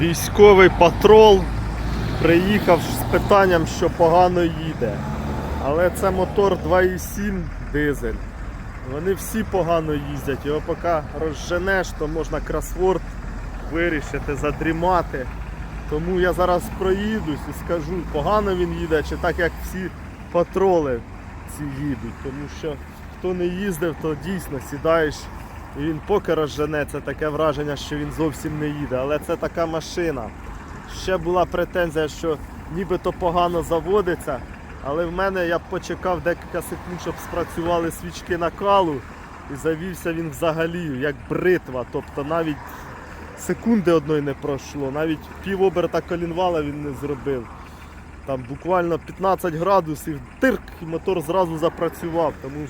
Військовий патрол приїхав з питанням, що погано їде. Але це мотор 2,7 дизель. Вони всі погано їздять. Його поки розженеш, то можна кросворд вирішити, задрімати. Тому я зараз проїдусь і скажу, погано він їде, чи так як всі патроли ці їдуть. Тому що хто не їздив, то дійсно сідаєш і він поки розжене, це таке враження, що він зовсім не їде. Але це така машина. Ще була претензія, що нібито погано заводиться. Але в мене я б почекав декілька секунд, щоб спрацювали свічки накалу. І завівся він взагалі як бритва. Тобто навіть секунди одної не пройшло, навіть пів оберта колінвала він не зробив. Там буквально 15 градусів, тирк, і мотор зразу запрацював. Тому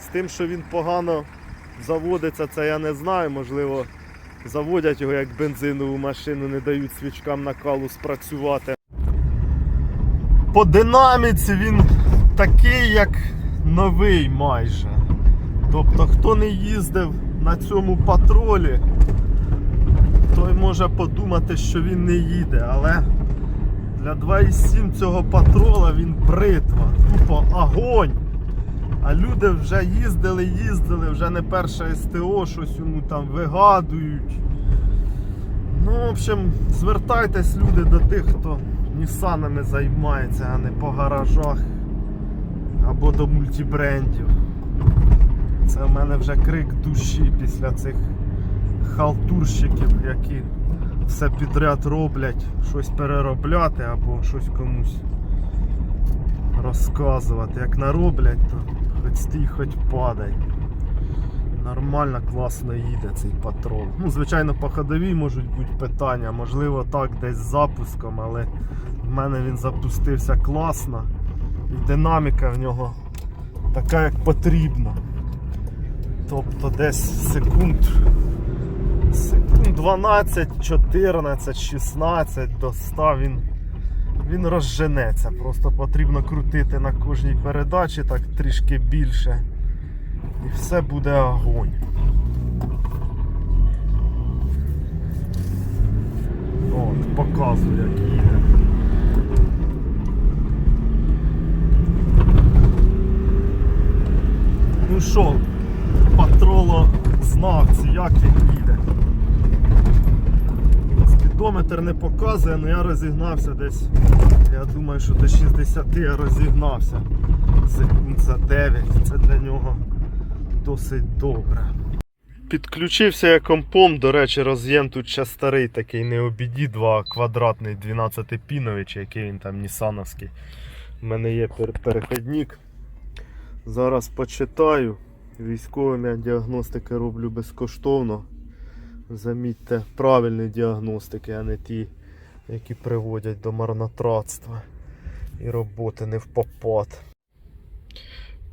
з тим, що він погано заводиться, це я не знаю. Можливо, заводять його як бензинову машину, не дають свічкам накалу спрацювати. По динаміці він такий, як новий майже. Тобто, хто не їздив на цьому патролі, той може подумати, що він не їде, але для 2,7 цього патрола він бритва, тупо огонь. А люди вже їздили, їздили, вже не перше СТО, щось йому там вигадують. Ну, в общем, звертайтесь люди до тих, хто Нісанами займається, а не по гаражах або до мультибрендів. Це в мене вже крик душі після цих халтурщиків, які все підряд роблять, щось переробляти або щось комусь розказувати. Як нароблять, то хоч стій, хоч падай. Нормально, класно їде цей патрол. Ну, звичайно, по ходовій можуть бути питання, можливо, так десь з запуском, але в мене він запустився класно. І динаміка в нього така, як потрібно. Тобто десь секунд, секунд 12, 14, 16 до 100 він, він розженеться. Просто потрібно крутити на кожній передачі так трішки більше. І все буде огонь. От, показую, як їде. Ну що, патроло знавці, як він їде. Спідометр не показує, але я розігнався десь. Я думаю, що до 60 я розігнався секунд за 9. Це для нього досить добре. Підключився я компом, до речі, роз'єм тут ще старий такий не обіді, 2 квадратний 12 піновий, чи який він там Нісановський. У мене є пер- переходник. Зараз почитаю. Військовим я діагностики роблю безкоштовно. Замітьте, правильні діагностики, а не ті, які приводять до марнотратства і роботи не в попад.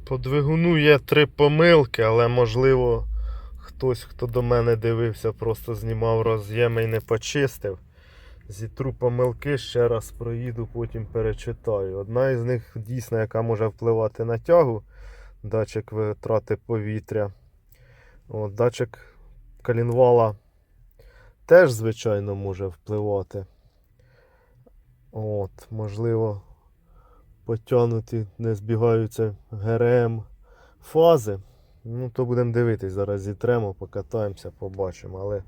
По двигуну є три помилки, але можливо хтось, хто до мене дивився, просто знімав роз'єми і не почистив. Зітру помилки, ще раз проїду, потім перечитаю. Одна із них дійсно, яка може впливати на тягу, датчик витрати повітря. От, датчик калінвала теж, звичайно, може впливати. От, можливо, потягнуті не збігаються ГРМ фази. Ну, то будемо дивитись, зараз зітремо, покатаємося, побачимо. Але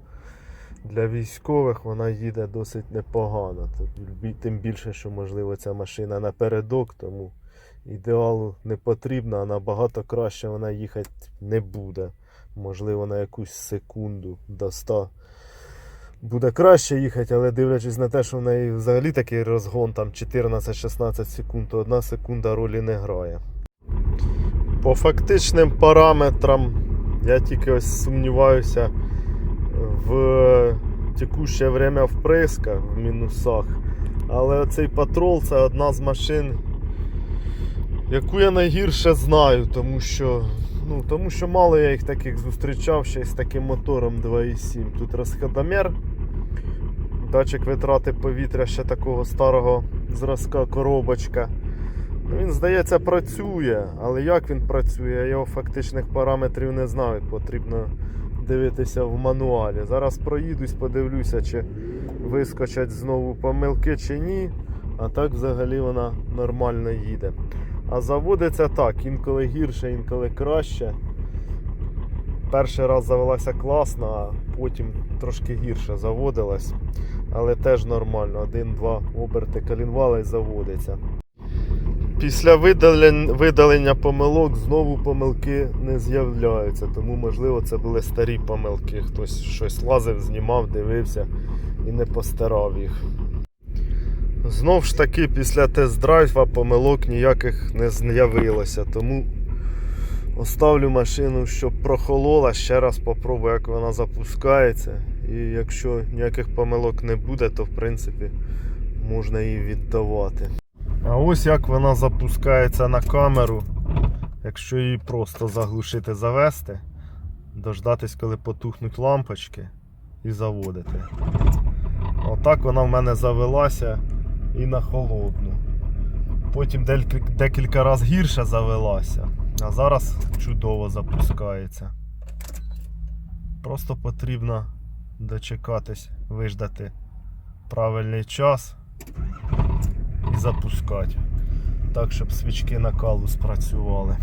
для військових вона їде досить непогано. Тим більше, що можливо ця машина напередок, тому ідеалу не потрібно, а набагато краще вона їхати не буде. Можливо, на якусь секунду до 100 буде краще їхати, але дивлячись на те, що в неї взагалі такий розгон там 14-16 секунд, то одна секунда ролі не грає. По фактичним параметрам я тільки ось сумніваюся в текуще время вприска в мінусах. Але цей патрол це одна з машин, яку я найгірше знаю, тому що, ну, тому що мало я їх таких зустрічав ще з таким мотором 2.7. Тут розходомір, датчик витрати повітря ще такого старого зразка коробочка. Ну, Він, здається, працює, але як він працює, я його фактичних параметрів не знаю. Потрібно дивитися в мануалі. Зараз проїдусь, подивлюся, чи вискочать знову помилки чи ні. А так взагалі вона нормально їде. А заводиться так, інколи гірше, інколи краще. Перший раз завелася класно, а потім трошки гірше заводилась. Але теж нормально. Один-два оберти калінвала і заводиться. Після видалення помилок знову помилки не з'являються, тому можливо це були старі помилки. Хтось щось лазив, знімав, дивився і не постарав їх. Знов ж таки, після тест-драйва помилок ніяких не з'явилося, тому оставлю машину, щоб прохолола. Ще раз попробую, як вона запускається. І якщо ніяких помилок не буде, то в принципі можна її віддавати. А ось як вона запускається на камеру, якщо її просто заглушити, завести, дождатись, коли потухнуть лампочки і заводити. Отак вона в мене завелася і на холодну. Потім декілька, разів гірше завелася, а зараз чудово запускається. Просто потрібно дочекатись, виждати правильний час і запускати. Так, щоб свічки накалу спрацювали.